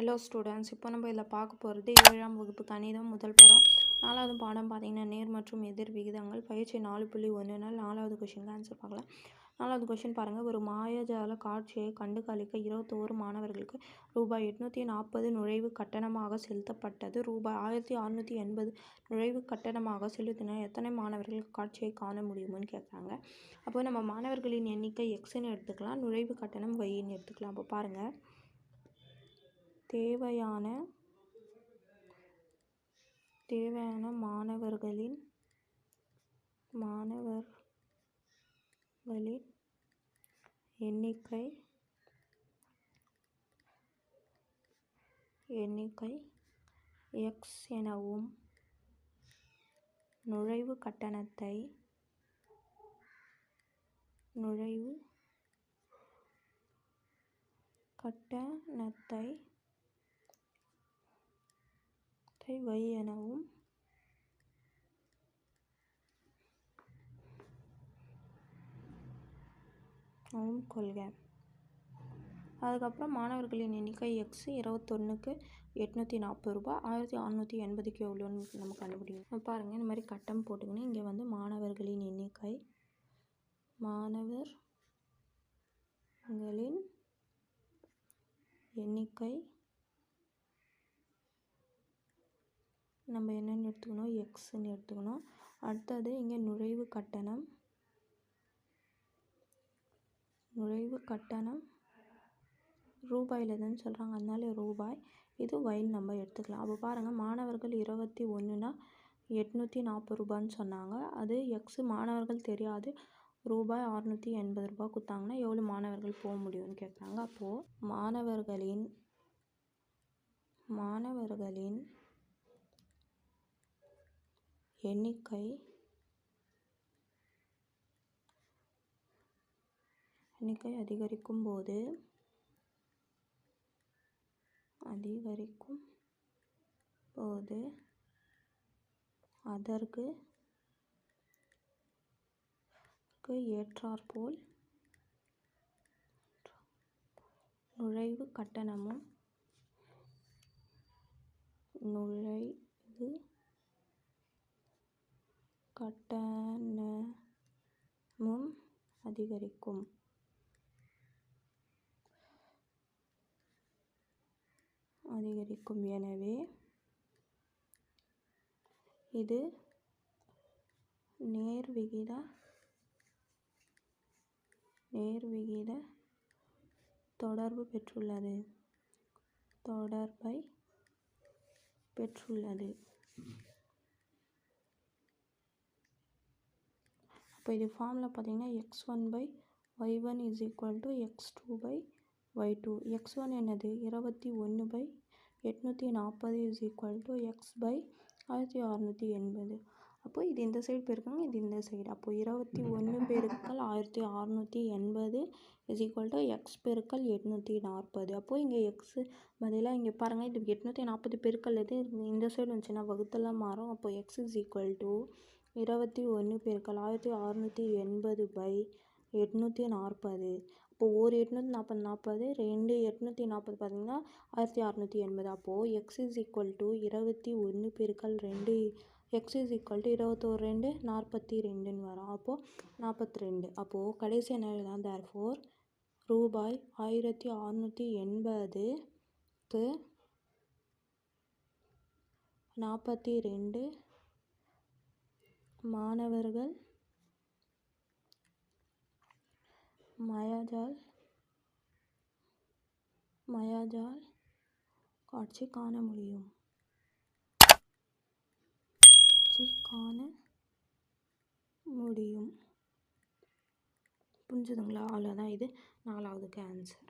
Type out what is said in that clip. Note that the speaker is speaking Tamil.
ஹலோ ஸ்டூடெண்ட்ஸ் இப்போ நம்ம இதில் பார்க்க போகிறது ஏழாம் வகுப்பு கணிதம் முதல் படம். நாலாவது பாடம் பார்த்தீங்கன்னா நேர் மற்றும் எதிர் விகிதங்கள். பயிற்சி நாலு புள்ளி ஒன்று நாள். நாலாவது கொஷினுக்கு ஆன்சர் பார்க்கலாம். நாலாவது கொஷின் பாருங்கள் ஒரு மாயாஜால காட்சியை கண்டு கழிக்க இருபத்தோரு மாணவர்களுக்கு ரூபாய் எட்நூற்றி நாற்பது நுழைவு கட்டணமாக செலுத்தப்பட்டது. ரூபாய் ஆயிரத்தி அறநூற்றி எண்பது நுழைவு கட்டணமாக செலுத்தினால் எத்தனை மாணவர்கள் காட்சியை காண முடியும்னு கேட்குறாங்க. அப்போ நம்ம மாணவர்களின் எண்ணிக்கை எக்ஸ்ன்னு எடுத்துக்கலாம். நுழைவு கட்டணம் ஒய்ன்னு எடுத்துக்கலாம். அப்போ பாருங்கள் தேவையான தேவையான மாணவர்களின் மாணவர்களின் எண்ணிக்கை எண்ணிக்கை எக்ஸ் எனவும் நுழைவு கட்டணத்தை நுழைவு கட்டணத்தை வை எனவும் ஆவும் கொள்க. அதுக்கப்புறம் மாணவர்களின் எண்ணிக்கை எக்ஸ் இருபத்தொன்னுக்கு எட்நூற்றி நாற்பது ரூபா ஆயிரத்தி அறநூற்றி எண்பதுக்கு எவ்வளோன்னு நம்ம கண்டுபிடிக்கணும். பாருங்கள் இந்த மாதிரி கட்டம் போட்டுக்கின்னு இங்கே வந்து மாணவர்களின் எண்ணிக்கை மாணவர்களின் எண்ணிக்கை நம்ம என்னென்னு எடுத்துக்கணும்? எக்ஸ்ன்னு எடுத்துக்கணும். அடுத்தது இங்கே நுழைவு கட்டணம். நுழைவு கட்டணம். ரூபாயில் தான் சொல்கிறாங்க அதனால ரூபாய். இது வயல் நம்ம எடுத்துக்கலாம். அப்போ பாருங்கள் மாணவர்கள் இருபத்தி ஒன்றுனா எட்நூற்றி நாற்பது ரூபான்னு சொன்னாங்க. அது எக்ஸு மாணவர்கள் தெரியாது. ரூபாய் அறநூற்றி எண்பது ரூபாய் கொடுத்தாங்கன்னா எவ்வளோ மாணவர்கள் போக முடியும்னு கேட்குறாங்க அப்போது மாணவர்களின் மாணவர்களின் எண்ணிக்கை எண்ணிக்கை அதிகரிக்கும் போது அதிகரிக்கும் போது அதற்கு ஏற்றாற்போல் நுழைவு கட்டணமும் நுழைவு கட்டணமும் அதிகரிக்கும். அதிகரிக்கும். எனவே இது நேர்விகித நேர்விகித தொடர்பு பெற்றுள்ளது. தொடர்பை பெற்றுள்ளது. அப்போ இது ஃபார்மில் பார்த்தீங்கன்னா X one by Y one is equal to X two by Y two X one என்னது? இருபத்தி ஒன்று பை எட்நூற்றி நாற்பது is equal to X by ஆயிரத்தி அறநூற்றி எண்பது. அப்போ இது இந்த சைடு போயிருக்காங்க இது இந்த சைடு அப்போ இருபத்தி ஒன்று பெருக்கல் ஆயிரத்தி அறநூற்றி எண்பது இஸ் ஈக்குவல் டு எக்ஸ் பெருக்கல் எட்நூற்றி நாற்பது. அப்போது இங்கே எக்ஸு பதிலாக இங்கே பாருங்கள் இது எட்நூற்றி நாற்பது பெருக்கல் எது? இந்த சைடு வந்துச்சுன்னா வகுத்தெல்லாம் மாறும். அப்போது எக்ஸ் இஸ் ஈக்குவல் டு இருபத்தி ஒன்று பெருக்கல் ஆயிரத்தி அறநூற்றி எண்பது பை எட்நூற்றி நாற்பது. அப்போது ஒரு எட்நூற்றி நாற்பது நாற்பது ரெண்டு எட்நூற்றி நாற்பது பார்த்திங்கன்னா ஆயிரத்தி அறநூற்றி எண்பது. அப்போது எக்ஸ் இஸ் ஈக்குவல் டு இருபத்தி ஒன்று பெருக்கல் ரெண்டு எக்ஸ் இஸ் ஈக்குவல் டு இருபத்தோரு ரெண்டு நாற்பத்தி ரெண்டுன்னு வரும். அப்போது நாற்பத்தி ரெண்டு. அப்போது கடைசி என்ன எழுதலாம் தேர் ஃபோர் ரூபாய் ஆயிரத்தி அறநூற்றி எண்பதுக்கு நாற்பத்தி ரெண்டு மாணவர்கள் மயாஜால் மயாஜால் காட்சி காண முடியும். காட்சி காண முடியும். புரிஞ்சுதுங்களா? அவ்வளோதான் இது நாலாவதுக்கு ஆன்சர்